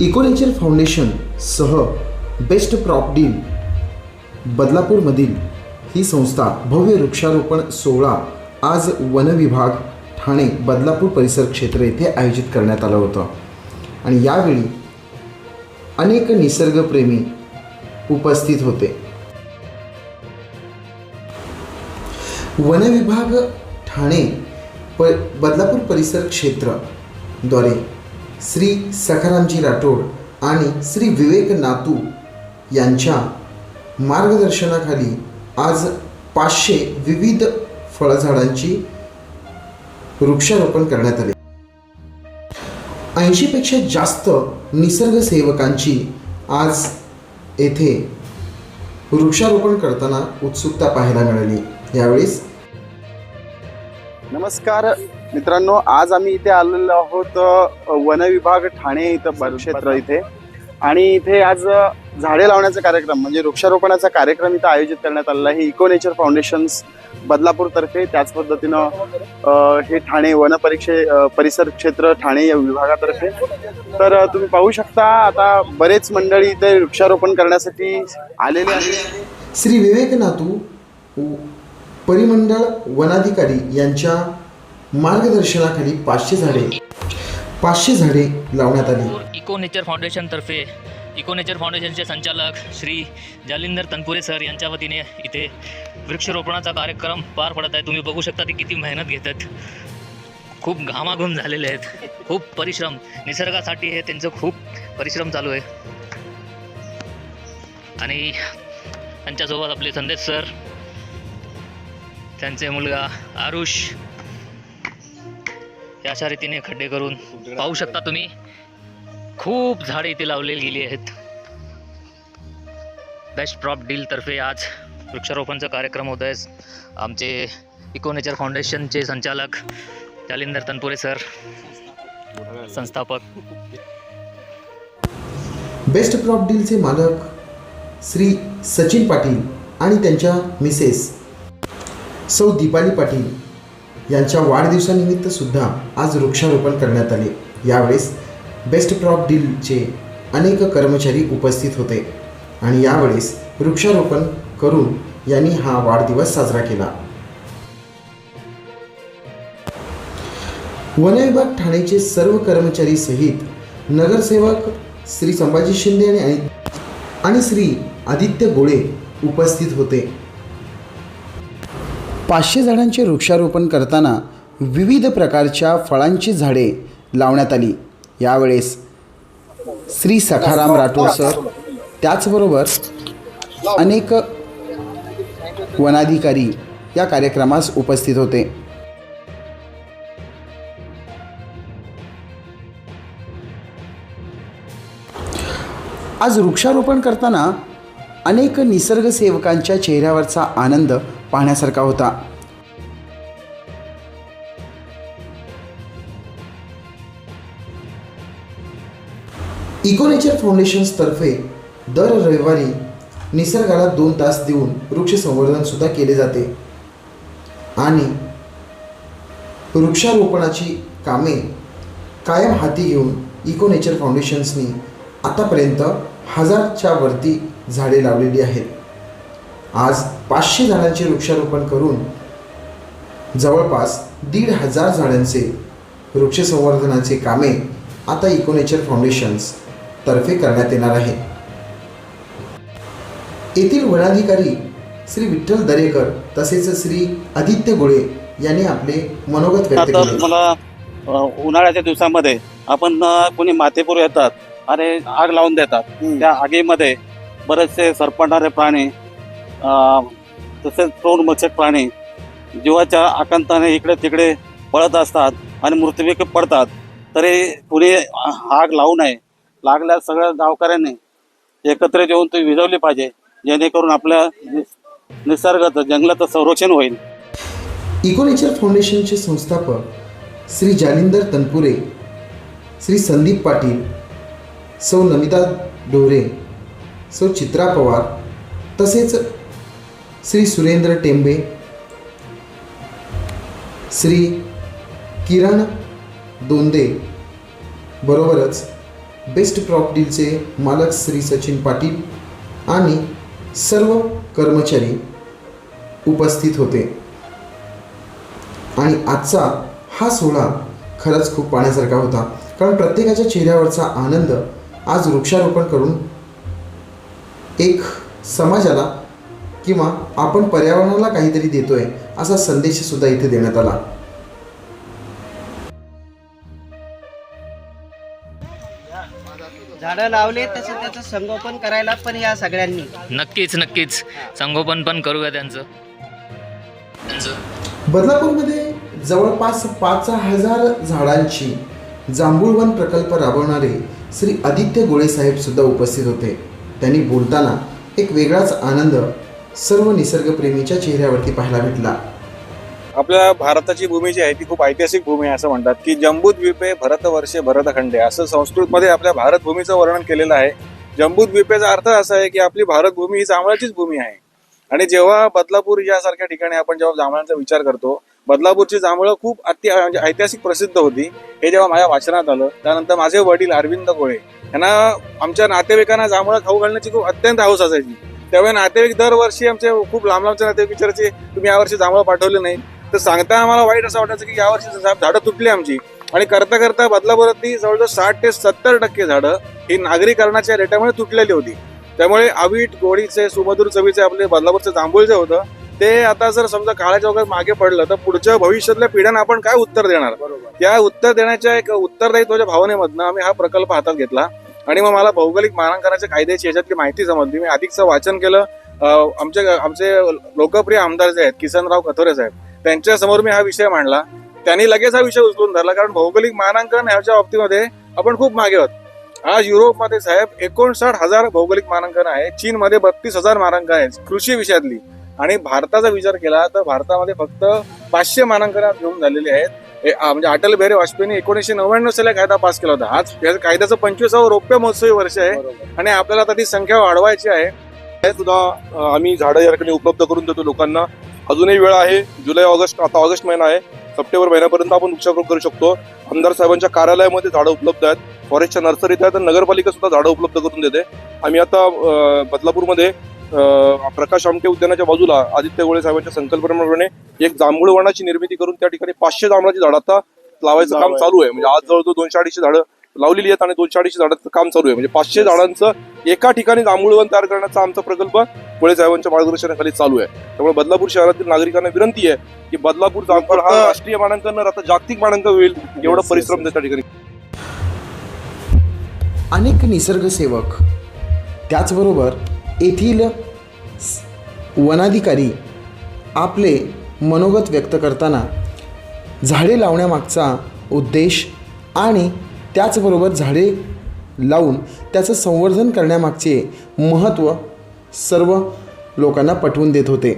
इकोनेचर foundation सह best prop deal बदलापूरमधील ही संस्था भव्य वृक्षारोपण सोहळा आज वनविभाग ठाणे बदलापूर परिसर क्षेत्र येथे आयोजित करण्यात आलं होतं. आणि यावेळी अनेक निसर्गप्रेमी उपस्थित होते. वनविभाग ठाणे प बदलापूर परिसर क्षेत्रद्वारे श्री सखारामजी राठोड आणि श्री विवेक नातू यांच्या मार्गदर्शनाखाली आज पाचशे विविध फळझाडांची वृक्षारोपण करण्यात आले. ऐंशीपेक्षा जास्त निसर्गसेवकांची आज येथे वृक्षारोपण करताना उत्सुकता पाहायला मिळाली. यावेळेस नमस्कार. मित्रांनो आज आम्ही इथे आलेलो आहोत अ, वनविभाग ठाणे इथं बर- क्षेत्र इथे. आणि इथे आज झाडे लावण्याचा कार्यक्रम म्हणजे वृक्षारोपणाचा कार्यक्रम इथं आयोजित करण्यात आलेला आहे. इको नेचर फाउंडेशन्स बदलापूर तर्फे त्याच पद्धतीनं हे ठाणे वन परीक्षे अ, परिसर क्षेत्र ठाणे या विभागातर्फे. तर तुम्ही पाहू शकता आता बरेच मंडळी इथे वृक्षारोपण करण्यासाठी आलेले आहेत. श्री विवेक नातू व परिमंडळ वनाधिकारी यांच्या मार्गदर्शनाखाली पाचशे झाडे. पाचशे झाडे लावण्यात आली. इको नेचर फाउंडेशनतर्फे इको नेचर फाउंडेशनचे संचालक श्री जालिंदर तनपुरे सर यांच्या वतीने इथे वृक्षरोपणाचा कार्यक्रम पार पडत आहे. तुम्ही बघू शकता ते किती मेहनत घेतात. खूप घामाघूम झालेले आहेत. खूप परिश्रम. निसर्गासाठी हे त्यांचं खूप परिश्रम चालू आहे. आणि त्यांच्यासोबत आपले संदेश सर त्यांचे मुलगा आरुष हे अशा रीतीने खड्डे करून पाहू शकता तुम्ही. खूप झाडे इथे लावलेली गेली आहेत. बेस्ट ड्रॉप डील तर्फे आज वृक्षारोपणचा कार्यक्रम होत आहे. आमचे इको नेचर फाउंडेशनचे संचालक जालिंदर तनपुरे सर संस्थापक. बेस्ट क्रॉप डीलचे मालक श्री सचिन पाटील आणि त्यांच्या मिसेस सौ दीपाली पाटील. यांच्या वाढदिवसानिमित्त सुद्धा आज वृक्षारोपण करण्यात आले. यावेळेस बेस्ट क्रॉप डीलचे अनेक कर्मचारी उपस्थित होते आणि यावेळेस वृक्षारोपण करून यांनी हा वाढदिवस साजरा केला. वनविभाग ठाणेचे सर्व कर्मचारी सहित नगरसेवक श्री संभाजी शिंदे आणि आणि श्री आदित्य गोळे उपस्थित होते. पाचशे झाडांचे वृक्षारोपण करताना विविध प्रकारच्या फळांची झाडे लावण्यात आली. यावेळेस श्री सखाराम राठोड सर त्याचबरोबर अनेक वनाधिकारी या कार्यक्रमास उपस्थित होते. आज वृक्षारोपण करताना अनेक निसर्गसेवकांच्या चेहऱ्यावरचा आनंद पाहण्यासारखा होता. इकोनेचर फाउंडेशन्सतर्फे दर रविवारी निसर्गाला दोन तास देऊन वृक्ष संवर्धनसुद्धा केले जाते. आणि वृक्षारोपणाची कामे कायम हाती घेऊन इको नेचर फाउंडेशन्सनी आतापर्यंत हजारच्या वरती झाडे लावलेली आहेत. आज पाचशे झाडांचे वृक्षारोपण करून जवळपास दीड हजार झाडांचे वृक्ष संवर्धनाचे कामे आता इको नेचर फाउंडेशन्स तर्फे करण्यात येणार आहे. येथील वनाधिकारी श्री विठ्ठल दरेकर तसेच श्री आदित्य गोळे यांनी आपले मनोगत व्यक्त केले. मला उन्हाळ्याच्या दिवसामध्ये आपण कोणी माथेपूर येतात आणि आग लावून देतात. त्या आगीमध्ये बरेचसे सरपटणारे प्राणी तसेच तसेच मत्स्य प्राणी जीवाच्या आकांताने इकडे तिकडे पळत असतात आणि मृत्यूमुखी पडतात. तरी कुणी आग लावू नये. लागल्यास सगळ्या गावकऱ्यांनी एकत्र येऊन ती विझवली पाहिजे. जेणेकरून आपल्या निस- निसर्गाचं जंगलाचं संरक्षण होईल. इकोनेचर फाउंडेशनचे संस्थापक श्री जालिंदर तनपुरे श्री संदीप पाटील सौ नमिता डोरे सौ चित्रा पवार तसेच श्री सुरेंद्र टेंबे श्री किरण दोंदे बरोबरच बेस्ट प्रॉपर्टीचे मालक श्री सचिन पाटील आणि सर्व कर्मचारी उपस्थित होते. आणि आजचा हा सोहळा खरंच खूप पाहण्यासारखा होता कारण प्रत्येकाच्या चेहऱ्यावरचा आनंद आज वृक्षारोपण करून एक समाजाला किंवा आपण पर्यावरणाला काहीतरी देतोय असा संदेश सुद्धा इथे देण्यात आला. झाडं लावले तसं त्याचं संगोपन करायला पण या सगळ्यांनी. नक्कीच नक्कीच. संगोपन पण करूया त्यांचं. त्यांचं बदलापूरमध्ये जवळपास पाच हजार झाडांची जांभूळवन प्रकल्प राबवणारे श्री आदित्य गोळे साहेब सुद्धा उपस्थित होते. त्यांनी बोलताना एक वेगळाच आनंद सर्व निसर्गप्रेमीच्या चेहऱ्यावरती पाहायला भेटला. आपल्या भारताची भूमी जी आहे ती खूप ऐतिहासिक भूमी आहे असं म्हणतात की जम्बूद्वीपे भरतवर्षे भरतखंडे असं संस्कृतमध्ये आपल्या भारत भूमीचं वर्णन केलेलं आहे. जम्बूद्वीपेचा अर्थ असा आहे की आपली भारत भूमी ही जांभळाचीच भूमी आहे. आणि जेव्हा बदलापूर यासारख्या ठिकाणी आपण जेव्हा जांभळांचा विचार करतो बदलापूरची जांभळं खूप अति म्हणजे ऐतिहासिक प्रसिद्ध होती. हे जेव्हा माझ्या वाचनात आलं त्यानंतर माझे वडील अरविंद गोळे यांना आमच्या नातेवाईकांना जांभळं खाऊ घालण्याची खूप अत्यंत हौस असायची. त्यामुळे नातेवाईक दरवर्षी आमचे खूप लांब लांबचे नातेवाईक विचारायचे तुम्ही यावर्षी जांभळं पाठवले नाही तर सांगता आम्हाला वाईट असं वाटायचं की यावर्षी झाडं तुटली आमची. आणि करता करता बदलापुरातली जवळजवळ साठ ते सत्तर टक्के झाडं ही नागरीकरणाच्या रेट्यामुळे तुटलेली होती. त्यामुळे अवीट गोडीचे सुमधुर चवीचे आपले बदलापूरचे जांभूळ जे होतं ते आता जर समजा काळाच्या वगैरे मागे पडलं तर पुढच्या भविष्यातल्या पिढ्यांना आपण काय उत्तर देणार? या उत्तर देण्याच्या एक उत्तरदायित्वाच्या भावनेमधनं आम्ही हा प्रकल्प हातात घेतला. आणि मग मला भौगोलिक मानांकनाच्या कायद्याची याच्यातली माहिती समजली. मी अधिकचं वाचन केलं. आमचे आमचे लोकप्रिय आमदार जे आहेत किसनराव कथोरे साहेब त्यांच्यासमोर मी हा विषय मांडला. त्यांनी लगेच हा विषय उचलून धरला कारण भौगोलिक मानांकन ह्याच्या बाबतीमध्ये आपण खूप मागे आहोत. आज युरोपमध्ये साहेब एकोणसाठ हजार भौगोलिक मानांकन आहे. चीनमध्ये बत्तीस हजार मानांकन आहेत कृषी विषयातली. आणि भारताचा विचार केला तर भारतामध्ये फक्त पाचशे मानांकन घेऊन झालेली आहेत. म्हणजे अटल बिहारी वाजपेयीने एकोणीसशे नव्याण्णव साली कायदा पास केला होता. आज या कायद्याचं पंचवीसावं रौप्य महोत्सवी वर्ष आहे. आणि आपल्याला आता ती संख्या वाढवायची आहे. सुद्धा आम्ही झाडं या ठिकाणी उपलब्ध करून देतो लोकांना. अजूनही वेळ आहे. जुलै ऑगस्ट आता ऑगस्ट महिना आहे. सप्टेंबर महिन्यापर्यंत आपण वृक्षारोपण करू शकतो. आमदार साहेबांच्या कार्यालयामध्ये झाडं उपलब्ध आहेत. फॉरेस्टच्या नर्सरीत आहेत. आणि नगरपालिका सुद्धा झाडं उपलब्ध करून देते. आम्ही आता बदलापूरमध्ये प्रकाश आमटे उद्यानाच्या बाजूला आदित्य गोळे साहेबांच्या संकल्पनेप्रमाणे एक जांभूळ वनाची निर्मिती करून त्या ठिकाणी पाचशे जांभळाची झाडं आता लावायचं काम चालू आहे. म्हणजे आज जवळजवळ दोनशे अडीचशे झाडं लावलेली आहेत आणि दोनशे अडीचशे झाडांचं काम चालू आहे. म्हणजे पाचशे झाडांचं एका ठिकाणी जांभूळवन तयार करण्याचा आमचा प्रकल्प गोळे साहेबांच्या मार्गदर्शनाखाली चालू आहे. त्यामुळे बदलापूर शहरातील नागरिकांना विनंती आहे की बदलापूर जामफळ हा राष्ट्रीय मानांकन न राहता जागतिक मानांकन होईल एवढा परिश्रम. त्या ठिकाणी. अनेक निसर्गसेवक त्याचबरोबर येथील वनाधिकारी आपले मनोगत व्यक्त करताना झाडे लावण्यामागचा उद्देश आणि त्याचबरोबर झाडे लावून त्याचं संवर्धन करण्यामागचे महत्त्व सर्व लोकांना पटवून देत होते.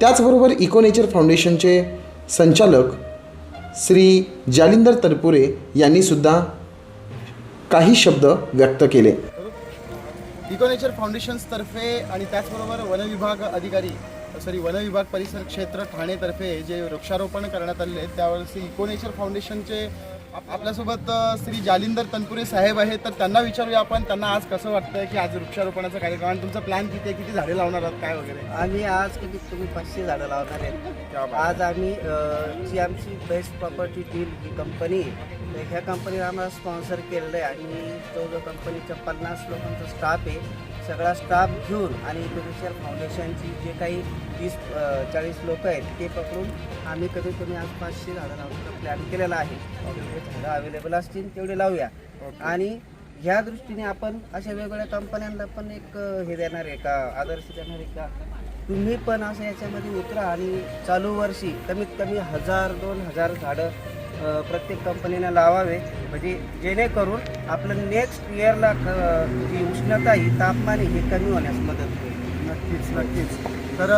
त्याचबरोबर इकोनेचर फाउंडेशनचे संचालक श्री जालिंदर तनपुरे यांनीसुद्धा काही शब्द व्यक्त केले. इकोनेचर फाउंडेशन्सतर्फे आणि त्याचबरोबर वन विभाग अधिकारी सॉरी वन विभाग परिसर क्षेत्र ठाणेतर्फे जे वृक्षारोपण करण्यात आलेले आहेत त्यावेळेस इकोनेचर फाउंडेशनचे आप- आपल्यासोबत श्री जालिंदर तनपुरे साहेब आहेत. तर त्यांना विचारूया आपण त्यांना आज कसं वाटतंय की आज वृक्षारोपणाचा कार्यक्रम आणि तुमचा प्लॅन किती आहे किती झाडे लावणार आहात काय वगैरे? आम्ही आज कमीत कमी पाचशे झाडं लावणार आहेत. आज आम्ही जी आमची बेस्ट प्रॉपर्टी डील ही कंपनी तर ह्या कंपनीला आम्हाला स्पॉन्सर केलेलं आहे आणि तो जो कंपनीचा पन्नास लोकांचा स्टाफ आहे सगळा स्टाफ घेऊन आणि इकोनेशियल फाउंडेशनची जे काही अ, चाळीस लोक आहेत ते पकडून आम्ही कमीत कमी आज पाचशे झाडं लावण्याचा प्लॅन केलेला आहे. जेवढे झाडं अवेलेबल असतील तेवढे लावूया. आणि ह्या दृष्टीने आपण अशा वेगवेगळ्या कंपन्यांना पण एक हे देणार आहे का आदर्श देणार आहे का? तुम्ही पण असं याच्यामध्ये उतरा आणि चालू वर्षी कमीत कमी हजार दोन हजार झाडं प्रत्येक कंपनीने लावावे. म्हणजे जेणेकरून आपलं नेक्स्ट इयरला जी उष्णता ही तापमान आहे हे कमी होण्यास मदत होईल. नक्कीच नक्कीच. तर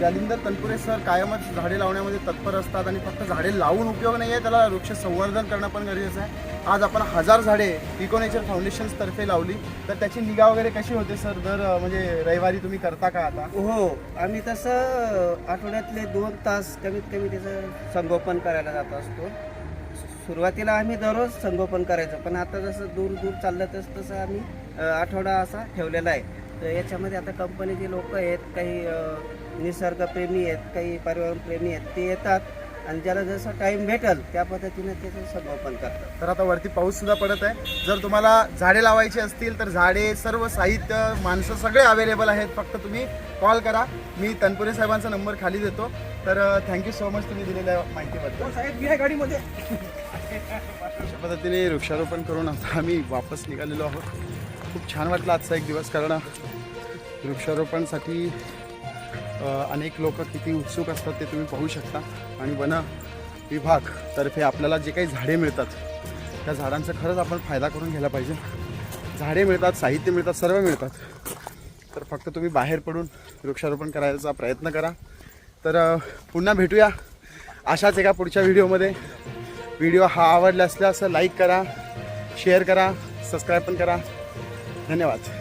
जालिंदर तनपुरे सर कायमच झाडे लावण्यामध्ये तत्पर असतात आणि फक्त झाडे लावून उपयोग नाही आहे त्याला वृक्ष संवर्धन करणं पण गरजेचं आहे. आज आपण हजार झाडे इकोनेचर फाउंडेशन्सतर्फे लावली. तर त्याची निगा वगैरे कशी होते सर? दर म्हणजे रविवारी तुम्ही करता का आता? हो आम्ही तसं आठवड्यातले दोन तास कमीत कमी त्याचं संगोपन करायला जात असतो. सुरुवातीला आम्ही दररोज संगोपन करायचो पण आता जसं दूर दूर चाललं तसं तसं आम्ही आठवडा असा ठेवलेला आहे. तर याच्यामध्ये आता कंपनीचे लोक आहेत काही निसर्गप्रेमी आहेत काही पर्यावरणप्रेमी आहेत ते येतात आणि ज्याला जसं टाईम भेटेल त्या पद्धतीने त्याचं संगोपन करतात. तर आता वरती पाऊस सुद्धा पडत आहे. जर तुम्हाला झाडे लावायची असतील तर झाडे सर्व साहित्य माणसं सगळे अवेलेबल आहेत. फक्त तुम्ही कॉल करा. मी तनपुरे साहेबांचा नंबर खाली देतो. तर थँक्यू सो मच तुम्ही दिलेल्या माहितीबद्दल. साहेब या गाडीमध्ये. अशा पद्धतीने वृक्षारोपण करून आता आम्ही वापस निघालेलो आहोत. खूप छान वाटलं आजचा एक दिवस कारण वृक्षारोपणसाठी अनेक लोक किती उत्सुक असतात ते तुम्ही पाहू शकता. आणि वन विभाग तर्फे आपल्याला जे काही झाडे मिळतात त्या झाडांचा खरंच आपण फायदा करून घ्यायला पाहिजे. झाडे मिळतात साहित्य मिळतात सर्व मिळतात. तर फक्त तुम्ही बाहेर पडून वृक्षारोपण करायचा प्रयत्न करा. तर पुन्हा भेटूया अशाच एका पुढच्या व्हिडिओमध्ये. व्हिडिओ हा आवडला असल्यास लाईक करा शेअर करा सबस्क्राईब पण करा. धन्यवाद.